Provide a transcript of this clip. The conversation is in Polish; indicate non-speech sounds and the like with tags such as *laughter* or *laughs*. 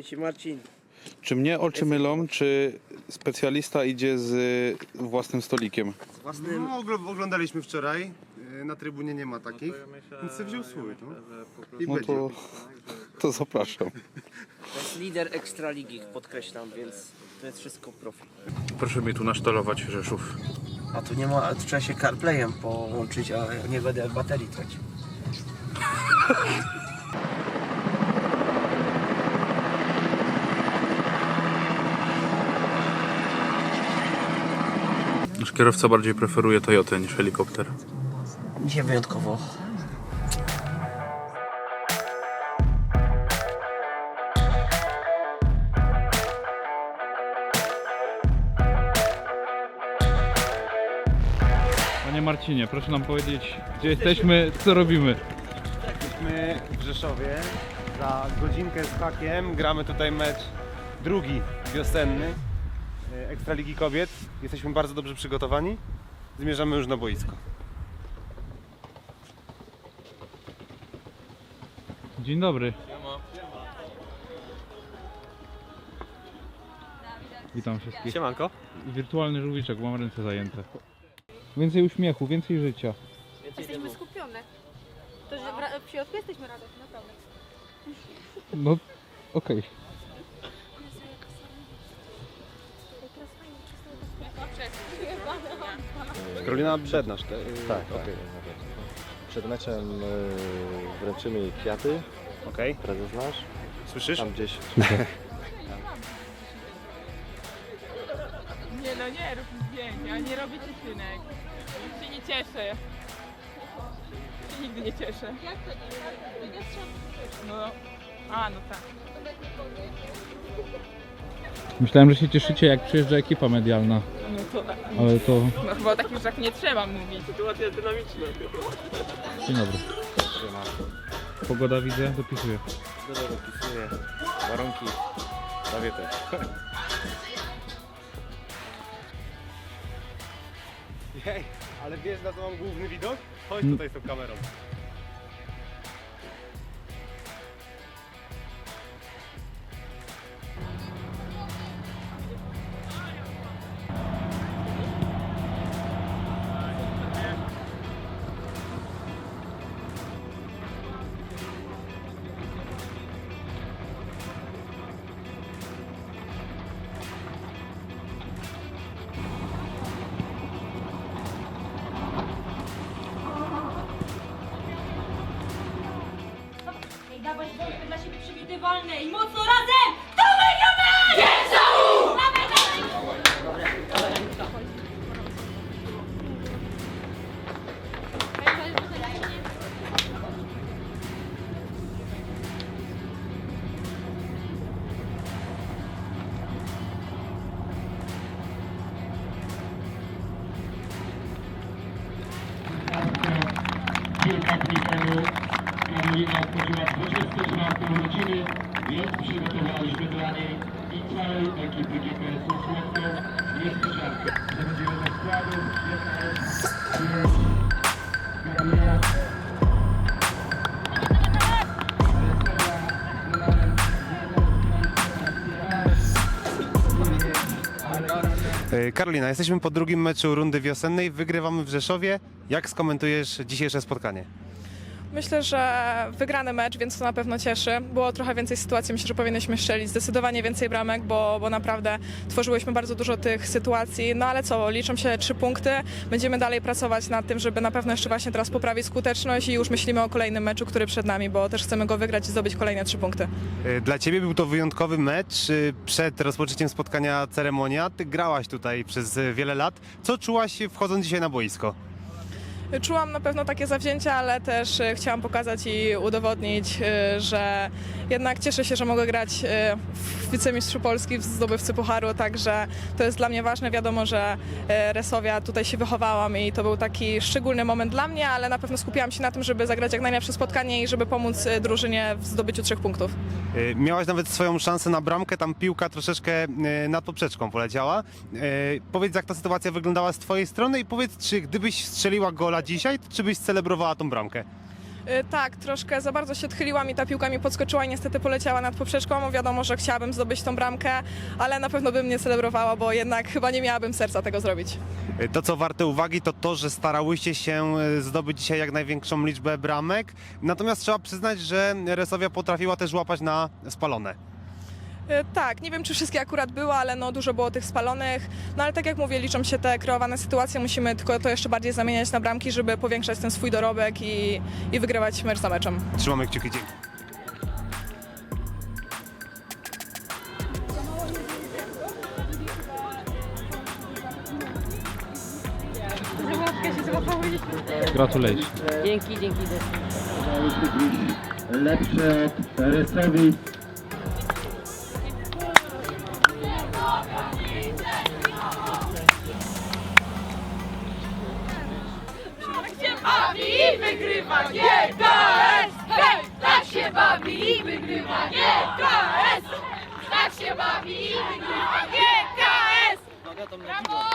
Mówię ci Marcin, Czy mnie oczy mylą, czy specjalista idzie z własnym stolikiem? z własnym... No, ogl- oglądaliśmy wczoraj. y, Na trybunie nie ma takich. Więc sobie wziął swój. No. I No będzie. to, to zapraszam. To jest lider Ekstraligi, podkreślam, więc to jest wszystko profi. Proszę mi tu nasztalować Rzeszów. A tu nie ma, tu trzeba się CarPlayem połączyć, a ja nie będę baterii tracił. Kierowca bardziej preferuje Toyotę niż helikopter. Dzisiaj wyjątkowo. Panie Marcinie, proszę nam powiedzieć, gdzie jesteśmy, co robimy. Jesteśmy w Rzeszowie. Za godzinkę z hakiem gramy tutaj mecz drugi wiosenny Ekstraligi Kobiet. Jesteśmy bardzo dobrze przygotowani. Zmierzamy już na boisko. Dzień dobry. Witam wszystkich. Siemanko. Wirtualny żółwiczek, bo mam ręce zajęte. Więcej uśmiechu, więcej życia. Jesteśmy skupione. To, że w, ra- w środku jesteśmy razem, naprawdę. No, okej. Karolina Przednasz. Te, Tak, tak. Przed meczem y, wręczymy jej kwiaty. Okej. Prezes nasz. Słyszysz? Tam gdzieś. *laughs* Nie no nie rób zdjęcia, nie robię cieszynek. Się nie cieszę. Się nigdy nie cieszę. Jak to nie? No, a no tak. Myślałem, że się cieszycie jak przyjeżdża ekipa medialna, No to ale to... *laughs* no chyba o takich rzeczach nie trzeba mówić. Sytuacja dynamiczna. Dzień dobry. Pogoda widzę, dopisuję. Dużo dopisuje. Warunki. Prawie też. Jej, ale wiesz na co mam główny widok? Chodź tutaj z tą kamerą. Dla siebie przewidywalne i mocno razem! Karolina obchodziła 24 urodziny, więc przygotowaliśmy dla niej i całej ekipy GPS-u Słodką niespodziankę. Przechodzimy do składu, Karolina. E, Karolina, jesteśmy po drugim meczu rundy wiosennej. Wygrywamy w Rzeszowie. Jak skomentujesz dzisiejsze spotkanie? Myślę, że wygrany mecz, więc to na pewno cieszy. Było trochę więcej sytuacji, myślę, że powinnyśmy strzelić zdecydowanie więcej bramek, bo, bo naprawdę tworzyłyśmy bardzo dużo tych sytuacji. No ale co, liczą się trzy punkty. Będziemy dalej pracować nad tym, żeby na pewno jeszcze właśnie teraz poprawić skuteczność i już myślimy o kolejnym meczu, który przed nami, bo też chcemy go wygrać i zdobyć kolejne trzy punkty. E, Dla Ciebie był to wyjątkowy mecz. e, Przed rozpoczęciem spotkania ceremonia. Ty grałaś tutaj przez e, wiele lat. Co czułaś wchodząc dzisiaj na boisko? Czułam na pewno takie zawzięcia, ale też e, chciałam pokazać i udowodnić, e, że jednak cieszę się, że mogę grać e, w wicemistrzu Polski w zdobywcy Pucharu, także to jest dla mnie ważne. Wiadomo, że Resowia tutaj się wychowałam i to był taki szczególny moment dla mnie, ale na pewno skupiłam się na tym, żeby zagrać jak najlepsze spotkanie i żeby pomóc drużynie w zdobyciu trzech punktów. Miałaś nawet swoją szansę na bramkę, tam piłka troszeczkę nad poprzeczką poleciała. Powiedz, jak ta sytuacja wyglądała z Twojej strony i powiedz, czy gdybyś strzeliła gola dzisiaj, czy byś celebrowała tą bramkę? Y, Tak, troszkę za bardzo się odchyliłam i ta piłka mi podskoczyła i niestety poleciała nad poprzeczką. Wiadomo, że chciałabym zdobyć tą bramkę, ale na pewno bym nie celebrowała, bo jednak chyba nie miałabym serca tego zrobić. E, To, co warte uwagi, to to, że starałyście się e, zdobyć dzisiaj jak największą liczbę bramek. Natomiast trzeba przyznać, że Resowia potrafiła też łapać na spalone. Y, Tak, nie wiem czy wszystkie akurat były, ale no dużo było tych spalonych. No ale tak jak mówię, liczą się te kreowane sytuacje, musimy tylko to jeszcze bardziej zamieniać na bramki, żeby powiększać ten swój dorobek i, i wygrywać mecz za meczem. Trzymamy kciuki, dzięki. Gratulacje. Dzięki, dzięki. lepsze od. Wygrywa GKS! Hej! Tak się bawi i wygrywa GKS! Tak się bawi i wygrywa GKS! Brawo!